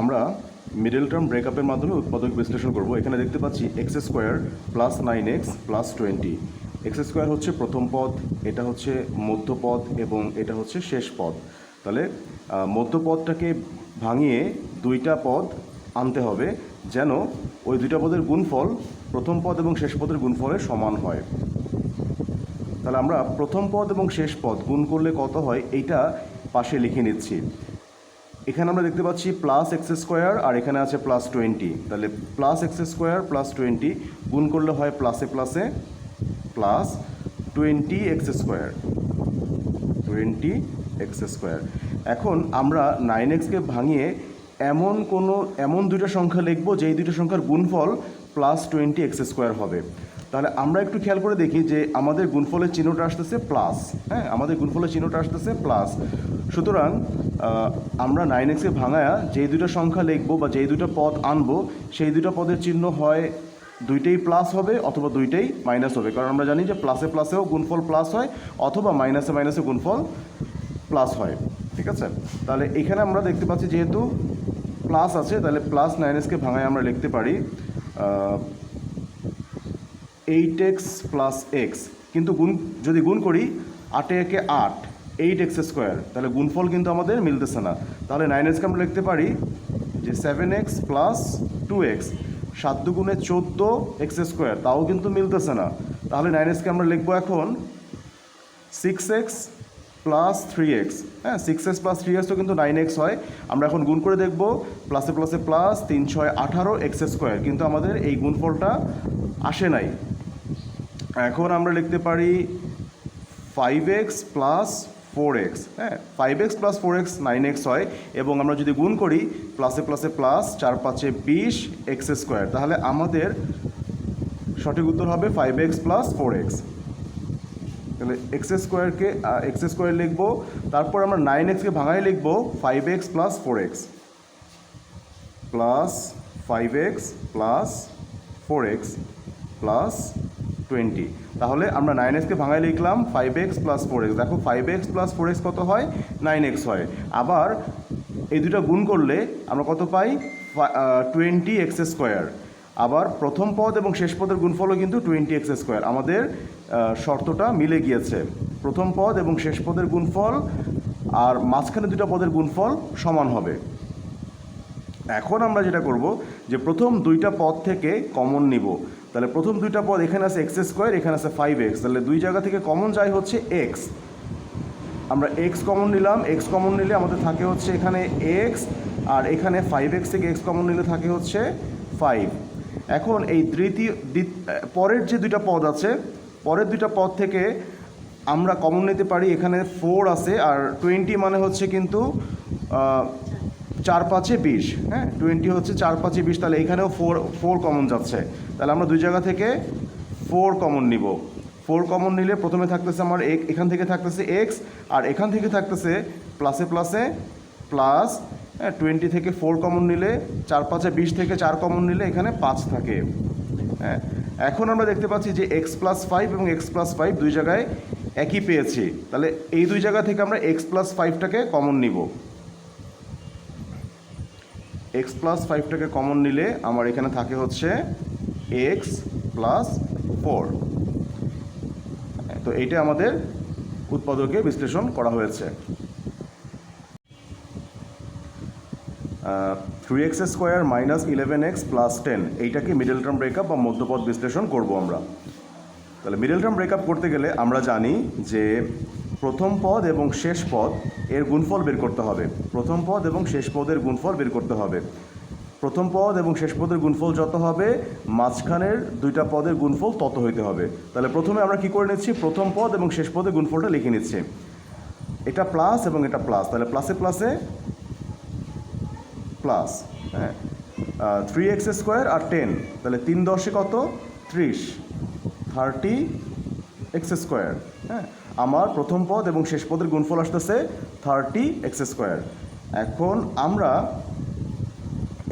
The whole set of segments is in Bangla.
আমরা মিডল টার্ম ব্রেকআপের মাধ্যমে উৎপাদক বিশ্লেষণ করব। এখানে দেখতে পাচ্ছি X square plus nine X plus twenty X square হচ্ছে প্রথম পদ, এটা হচ্ছে মধ্যপদ এবং এটা হচ্ছে শেষ পদ। তাহলে মধ্যপদটাকে ভাঙিয়ে দুইটা পদ আনতে হবে যেন ওই দুইটা পদের গুণফল প্রথম পদ এবং শেষ পদের গুণফলের সমান হয়। তাহলে আমরা প্রথম পদ এবং শেষ পদ গুণ করলে কত হয়? এইটা পাশে লিখে নিচ্ছি। এখানে আমরা দেখতে পাচ্ছি প্লাস এক্স স্কোয়ার আর এখানে আছে প্লাস টোয়েন্টি তাহলে plus X square plus twenty গুণ করলে হয় প্লাসে প্লাসে plus twenty X square twenty X square এখন আমরা নাইন এক্সকে ভাঙিয়ে এমন কোনো, এমন দুটো সংখ্যা লিখব যেই দুটো সংখ্যার গুণফল প্লাস টোয়েন্টি এক্স স্কোয়ার হবে। তাহলে আমরা একটু খেয়াল করে দেখি যে আমাদের গুণফলের চিহ্নটা আসতেছে প্লাস হ্যাঁ আমাদের গুণফলের চিহ্নটা আসতেছে প্লাস সুতরাং আমরা নাইন এক্সকে ভাঙায়া যেই দুটো সংখ্যা লিখব বা যেই দুটো পদ আনব, সেই দুটো পদের চিহ্ন হয় দুইটাই প্লাস হবে অথবা দুইটাই মাইনাস হবে। কারণ আমরা জানি যে প্লাসে প্লাসেও গুণফল প্লাস হয় অথবা মাইনাসে মাইনাসে গুণফল প্লাস হয়। ঠিক আছে? তাহলে এখানে আমরা দেখতে পাচ্ছি যেহেতু প্লাস আছে, তাহলে প্লাস নাইন এসকে ভাঙায় আমরা লিখতে পারি এইট এক্স প্লাস এক্স কিন্তু গুণ, যদি গুণ করি আটে একে আট, এইট এক্স স্কোয়ার তাহলে গুণফল কিন্তু আমাদের মিলতেছে না। তাহলে নাইন এক্সকে আমরা লিখতে পারি যে seven X plus two X, সাত দুগুণে চোদ্দ এক্স স্কোয়ার তাও কিন্তু মিলতেছে না। তাহলে নাইন এক্সকে আমরা লিখব এখন six X plus three X হ্যাঁ সিক্স এক্স প্লাস থ্রি এক্সও কিন্তু নাইন এক্স হয়। আমরা এখন গুণ করে দেখব প্লাসে প্লাসে প্লাস তিন ছয় আঠারো এক্স স্কোয়ার কিন্তু আমাদের এই গুণফলটা আসে নাই। এখন আমরা লিখতে পারি five X plus four X হ্যাঁ five X plus four X nine X হয়। এবং আমরা যদি গুণ করি প্লাসে প্লাসে প্লাস চার পাঁচে বিশ এক্স স্কোয়ার তাহলে আমাদের সঠিক উত্তর হবে five X plus four X তাহলে এক্স স্কোয়ারকে এক্স স্কোয়ার লিখব, তারপর আমরা নাইন এক্সকে ভাঙায় লিখব five X plus four X plus five X plus four X plus twenty তাহলে আমরা নাইন এক্সকে ভাঙায় লিখলাম five X plus four X দেখো five X plus four X কত হয়? নাইন এক্স হয়। আবার এই দুটো গুণ করলে আমরা কত পাই? টোয়েন্টি এক্স স্কোয়ার আবার প্রথম পদ এবং শেষ পদের গুণফলও কিন্তু টোয়েন্টি এক্স স্কোয়ার আমাদের শর্তটা মিলে গিয়েছে। প্রথম পদ এবং শেষ পদের গুণফল আর মাঝখানে দুটো পদের গুণফল সমান হবে। এখন আমরা যেটা করব যে প্রথম দুইটা পদ থেকে কমন নিব। তাহলে প্রথম দুইটা পদ এখানে আছে এক্স স্কোয়ার এখানে আছে ফাইভ এক্স তাহলে দুই জায়গা থেকে কমন যায় হচ্ছে এক্স আমরা এক্স কমন নিলাম। এক্স কমন নিলে আমাদের থাকে হচ্ছে এখানে এক্স আর এখানে ফাইভ এক্স থেকে এক্স কমন নিলে থাকে হচ্ছে ফাইভ এখন এই তৃতীয় পরের যে দুইটা পদ আছে, পরের দুইটা পদ থেকে আমরা কমন নিতে পারি, এখানে ফোর আছে, আর টোয়েন্টি মানে হচ্ছে কিন্তু চার পাঁচে বিশ হ্যাঁ? টোয়েন্টি হচ্ছে চার পাঁচে বিশ, তাহলে এখানেও ফোর ফোর কমন যাচ্ছে। তাহলে আমরা দুই জায়গা থেকে ফোর কমন নিব। ফোর কমন নিলে প্রথমে থাকতেছে আমার এখান থেকে থাকতেছে এক্স আর এখান থেকে থাকতেছে প্লাসে প্লাসে প্লাস হ্যাঁ টোয়েন্টি থেকে ফোর কমন নিলে, চার পাঁচে বিশ থেকে চার কমন নিলে এখানে পাঁচ থাকে। হ্যাঁ এখন আমরা দেখতে পাচ্ছি যে এক্স প্লাস ফাইভ এবং এক্স প্লাস ফাইভ দুই জায়গায় একই পেয়েছি। তাহলে এই দুই জায়গা থেকে আমরা এক্স প্লাস ফাইভটাকে কমন নিব। এক্স প্লাস ফাইভটাকে কমন নিলে আমার এখানে থাকে হচ্ছে এক্স প্লাস ফোর তো এইটা আমাদের উৎপাদকে বিশ্লেষণ করা হয়েছে। Three X square minus eleven X plus ten এইটাকে মিডল টার্ম ব্রেকআপ বা মধ্যপদ বিশ্লেষণ করব আমরা। তাহলে মিডল টার্ম ব্রেকআপ করতে গেলে আমরা জানি যে প্রথম পদ এবং শেষ পদ এর গুণফল বের করতে হবে। প্রথম পদ এবং শেষ পদের গুণফল বের করতে হবে। প্রথম পদ এবং শেষ পদের গুণফল যত হবে, মাঝখানের দুইটা পদের গুণফল তত হইতে হবে। তাহলে প্রথমে আমরা কি করে নিচ্ছি? প্রথম পদ এবং শেষ পদের গুণফলটা লিখে নিচ্ছি। এটা প্লাস এবং এটা প্লাস তাহলে প্লাসে প্লাসে প্লাস হ্যাঁ। থ্রি এক্স স্কোয়ার আর টেন তাহলে তিন দশে কত? ত্রিশ। থার্টি এক্স স্কোয়ার হ্যাঁ। আমার প্রথম পদ এবং শেষ পদের গুণফল আসতেছে থার্টি এক্স স্কোয়ার এখন আমরা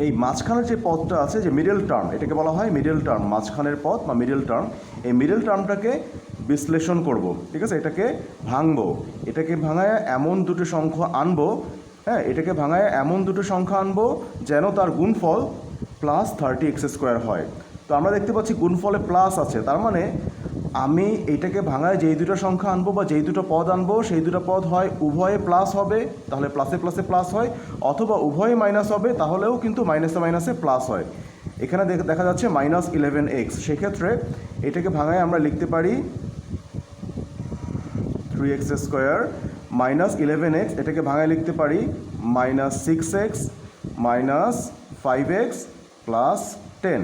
এই মাঝখানের যে পদটা আছে, যে মিডল টার্ম এটাকে বলা হয় মিডল টার্ম মাঝখানের পদ বা মিডল টার্ম এই মিডল টার্মটাকে বিশ্লেষণ করব, ঠিক আছে? এটাকে ভাঙবো। এটাকে ভাঙায় এমন দুটো সংখ্যা আনব হ্যাঁ এটাকে ভাঙায় এমন দুটো সংখ্যা আনব যেন তার গুণফল প্লাস থার্টি এক্স স্কোয়ার হয়। তো আমরা দেখতে পাচ্ছি গুণফলে প্লাস আছে। তার মানে আমি এইটাকে ভাঙায় যেই দুটো সংখ্যা আনব বা যেই দুটো পদ আনব, সেই দুটো পদ হয় উভয়ে প্লাস হবে, তাহলে প্লাসে প্লাসে প্লাস হয়, অথবা উভয়ে মাইনাস হবে, তাহলেও কিন্তু মাইনাসে মাইনাসে প্লাস হয়। এখানে দেখা যাচ্ছে মাইনাস ইলেভেন এক্স সেক্ষেত্রে এটাকে ভাঙায় আমরা লিখতে পারি three X square minus eleven X এটাকে ভাঙায় লিখতে পারি, minus six X minus five X plus ten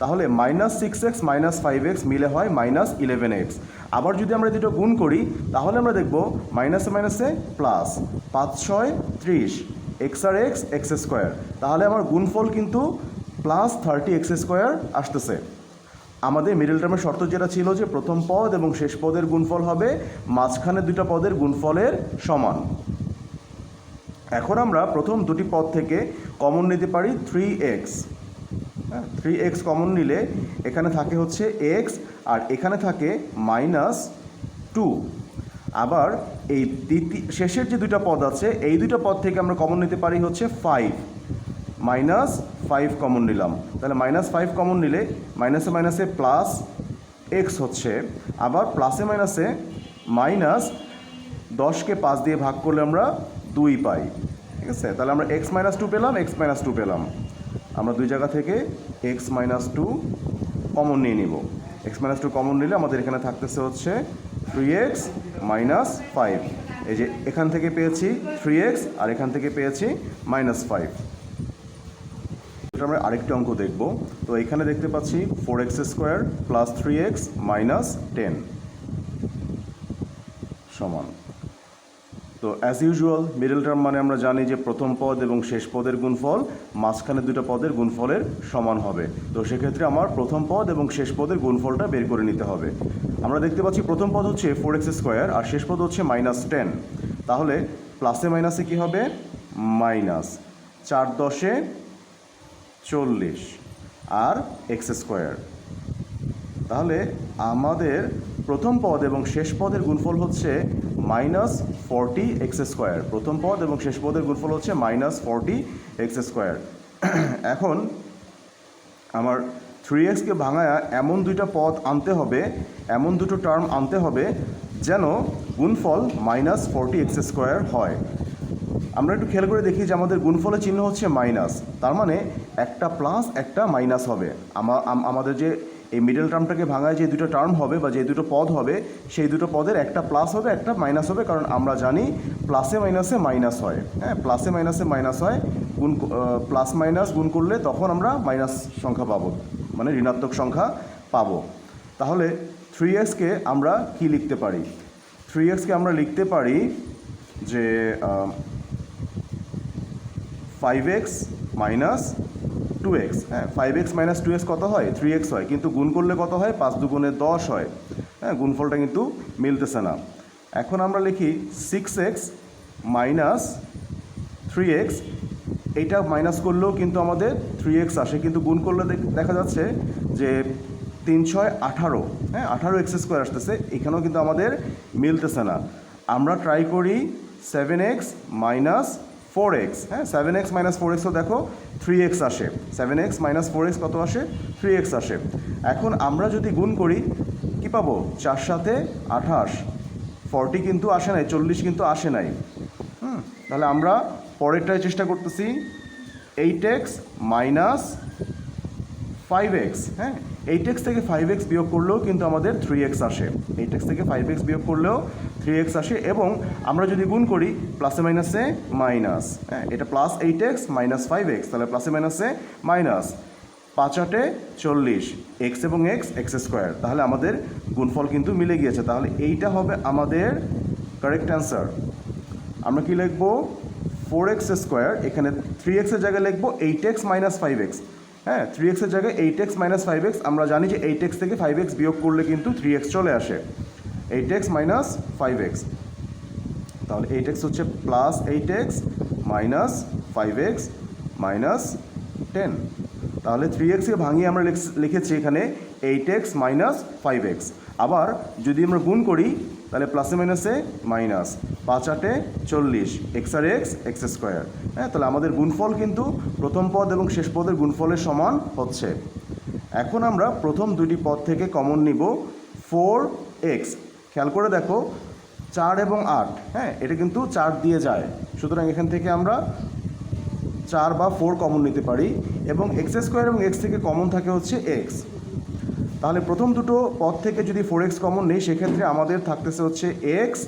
তাহলে minus six X minus five X মিলে হয় মাইনাস ইলেভেন এক্স আবার যদি আমরা দুটো গুণ করি, তাহলে আমরা দেখব মাইনাসে মাইনাসে প্লাস পাঁচ ছয় ত্রিশ। এক্স আর এক্স এক্স স্কোয়ার তাহলে আমার গুণফল কিন্তু প্লাস থার্টি এক্স স্কোয়ার আসতেছে। আমাদের মিডল টার্মের শর্ত যেটা ছিল যে প্রথম পদ এবং শেষ পদের গুণফল হবে, মাঝখানে দুটো পদের গুণফলের সমান। এখন আমরা প্রথম দুটি পদ থেকে কমন নিতে পারি three X three X common নিলে এখানে থাকে হচ্ছে এক্স আর এখানে থাকে মাইনাস টু আবার এই শেষের যে দুটো পদ আছে, এই দুটো পদ থেকে আমরা কমন নিতে পারি হচ্ছে ফাইভ মাইনাস ফাইভ কমন নিলাম। তাহলে মাইনাস ফাইভ কমন নিলে মাইনাসে মাইনাসে প্লাস এক্স হচ্ছে। আবার প্লাসে মাইনাসে মাইনাস দশকে পাঁচ দিয়ে ভাগ করলে আমরা দুই পাই। ঠিক আছে? তাহলে আমরা এক্স মাইনাস টু পেলাম এক্স মাইনাস টু পেলাম। আমরা দুই জায়গা থেকে এক্স মাইনাস টু কমন নিয়ে নিব। এক্স মাইনাস টু কমন নিলে আমাদের এখানে থাকতেছে হচ্ছে থ্রি এক্স মাইনাস ফাইভ এই যে এখান থেকে পেয়েছি থ্রি এক্স আর এখান থেকে পেয়েছি মাইনাস ফাইভ এটা আমরা আরেকটি অঙ্ক দেখব। তো এখানে দেখতে পাচ্ছি four X square plus three X minus ten সমান। তো অ্যাজ ইউজুয়াল মিডল টার্ম মানে আমরা জানি যে প্রথম পদ এবং শেষ পদের গুণফল, মাঝখানে দুটো পদের গুণফলের সমান হবে। তো সেক্ষেত্রে আমার প্রথম পদ এবং শেষ পদের গুণফলটা বের করে নিতে হবে। আমরা দেখতে পাচ্ছি প্রথম পদ হচ্ছে ফোর এক্স স্কোয়ার আর শেষ পদ হচ্ছে মাইনাস টেন তাহলে প্লাসে মাইনাসে কী হবে? মাইনাস চার দশে চল্লিশ আর এক্স স্কোয়ার। তাহলে আমাদের প্রথম পদ এবং শেষ পদের গুণফল হচ্ছে মাইনাস ফর্টি এক্স স্কোয়ার। প্রথম পদ এবং শেষ পদের গুণফল হচ্ছে মাইনাস ফর্টি এক্স স্কোয়ার। এখন আমার থ্রি এক্সকে ভাঙায়া এমন দুইটা পদ আনতে হবে, এমন দুটো টার্ম আনতে হবে যেন গুণফল মাইনাস ফর্টি এক্স স্কোয়ার হয়। আমরা একটু খেয়াল করে দেখি যে আমাদের গুণফলের চিহ্ন হচ্ছে মাইনাস। তার মানে একটা প্লাস একটা মাইনাস হবে। আমাদের যে এই মিডল টার্মটাকে ভাঙায় যে দুটো টার্ম হবে বা যে দুটো পদ হবে, সেই দুটো পদের একটা প্লাস হবে, একটা মাইনাস হবে, কারণ আমরা জানি প্লাসে মাইনাসে মাইনাস হয়। হ্যাঁ প্লাসে মাইনাসে মাইনাস হয়। গুণ প্লাস মাইনাস গুণ করলে তখন আমরা মাইনাস সংখ্যা পাবো মানে ঋণাত্মক সংখ্যা পাবো। তাহলে থ্রি এক্সকে আমরা কি লিখতে পারি? থ্রি এক্সকে আমরা লিখতে পারি যে five X minus two X হ্যাঁ five X minus two X কত হয়? থ্রি এক্স হয়। কিন্তু গুণ করলে কত হয়? পাঁচ দুগুণে দশ হয়। হ্যাঁ গুণফলটা কিন্তু মিলতেছে না। এখন আমরা লিখি six X minus three X এইটা মাইনাস করলেও কিন্তু আমাদের থ্রি এক্স আসে। কিন্তু গুণ করলে দেখা যাচ্ছে যে তিন ছয় আঠারো। হ্যাঁ আঠারো এক্স স্কোয়ার আসতেছে। এখানেও কিন্তু আমাদের মিলতেছে না। আমরা ট্রাই করি seven X minus four X হ্যাঁ সেভেন এক্স মাইনাস ফোর এক্সও দেখো থ্রি এক্স আসে। Seven X minus four X কত আসে? থ্রি এক্স আসে। এখন আমরা যদি গুণ করি, কি পাবো? চার সাথে আঠাশ। ফর্টি কিন্তু আসে নাই, চল্লিশ কিন্তু আসে নাই। হুম, তাহলে আমরা পরেরটায় চেষ্টা করতেছি eight X minus five X হ্যাঁ এইট এক্স থেকে ফাইভ এক্স বিয়োগ করলেও কিন্তু আমাদের থ্রি এক্স আসে। এইট এক্স থেকে ফাইভ এক্স বিয়োগ করলেও থ্রি এক্স আসে এবং আমরা যদি গুণ করি প্লাসে মাইনাসে মাইনাস হ্যাঁ এটা plus eight X minus five X তাহলে প্লাসে মাইনাসে মাইনাস পাঁচ আটে চল্লিশ এক্স এবং এক্স এক্স স্কোয়ার তাহলে আমাদের গুণফল কিন্তু মিলে গিয়েছে, তাহলে এইটা হবে আমাদের কারেক্ট অ্যান্সার আমরা কি লিখব? ফোর এক্স স্কোয়ার এখানে থ্রি এক্সের জায়গায় লিখব eight x minus five x হ্যাঁ থ্রি এক্সের জায়গায় eight x minus five x আমরা জানি যে এইট এক্স থেকে ফাইভ এক্স বিয়োগ করলে কিন্তু থ্রি এক্স চলে আসে। Eight x minus five x. তাহলে এইট এক্স হচ্ছে plus eight x minus five x minus ten. তাহলে থ্রি এক্সকে ভাঙিয়ে আমরা লিখ- লিখেছি এখানে eight x minus five x. আবার যদি আমরা গুণ করি, তাহলে প্লাসে মাইনাসে মাইনাস পাঁচ আটে চল্লিশ। এক্স আর এক্স এক্স স্কোয়ার। হ্যাঁ তাহলে আমাদের গুণফল কিন্তু প্রথম পদ এবং শেষ পদের গুণফলের সমান হচ্ছে। এখন আমরা প্রথম দুটি পদ থেকে কমন নিব। Four x. খেয়াল করে দেখো, চার এবং আট হ্যাঁ এটা কিন্তু চার দিয়ে যায়। সুতরাং এখান থেকে আমরা চার বা ফোর কমন নিতে পারি এবং এক্স স্কোয়ার এবং এক্স থেকে কমন থাকে হচ্ছে এক্স তাহলে প্রথম দুটো পদ থেকে যদি ফোর এক্স কমন নেই, সেক্ষেত্রে আমাদের থাকতেছে হচ্ছে এক্স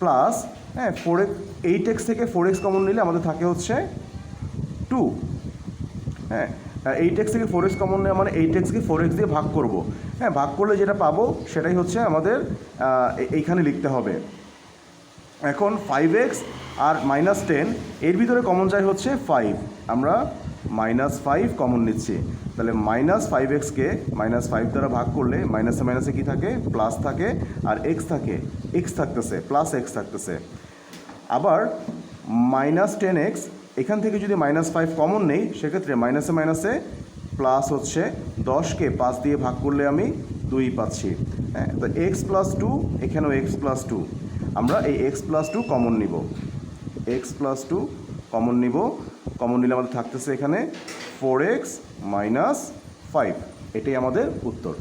প্লাস হ্যাঁ ফোর এইট এক্স থেকে ফোর এক্স কমন নিলে আমাদের থাকে হচ্ছে টু হ্যাঁ এইট এক্স থেকে ফোর এক্স কমন নেওয়া মানে এইট এক্সকে ফোর এক্স দিয়ে ভাগ করব। হ্যাঁ ভাগ করলে যেটা পাবো সেটাই হচ্ছে আমাদের এইখানে লিখতে হবে। এখন ফাইভ এক্স আর মাইনাস টেন এর ভিতরে কমন যায় হচ্ছে ফাইভ আমরা মাইনাস ফাইভ কমন নিচ্ছি। তাহলে মাইনাস ফাইভ এক্সকে মাইনাস ফাইভ দ্বারা ভাগ করলে মাইনাসে মাইনাসে কী থাকে? প্লাস থাকে, আর এক্স থাকে। এক্স থাকতেছে প্লাস এক্স থাকতেছে। আবার মাইনাস টেন এক্স এখান থেকে যদি মাইনাস ফাইভ কমন নেই, সেক্ষেত্রে মাইনাসে মাইনাসে প্লাস হচ্ছে দশকে পাঁচ দিয়ে ভাগ করলে আমি দুই পাচ্ছি। হ্যাঁ তো এক্স প্লাস টু এখানেও এক্স প্লাস টু আমরা এই এক্স প্লাস টু কমন নিব। এক্স প্লাস টু কমন নিব। কমন নিলে আমাদের থাকতেছে এখানে ফোর এক্স মাইনাস ফাইভ এটাই আমাদের উত্তর।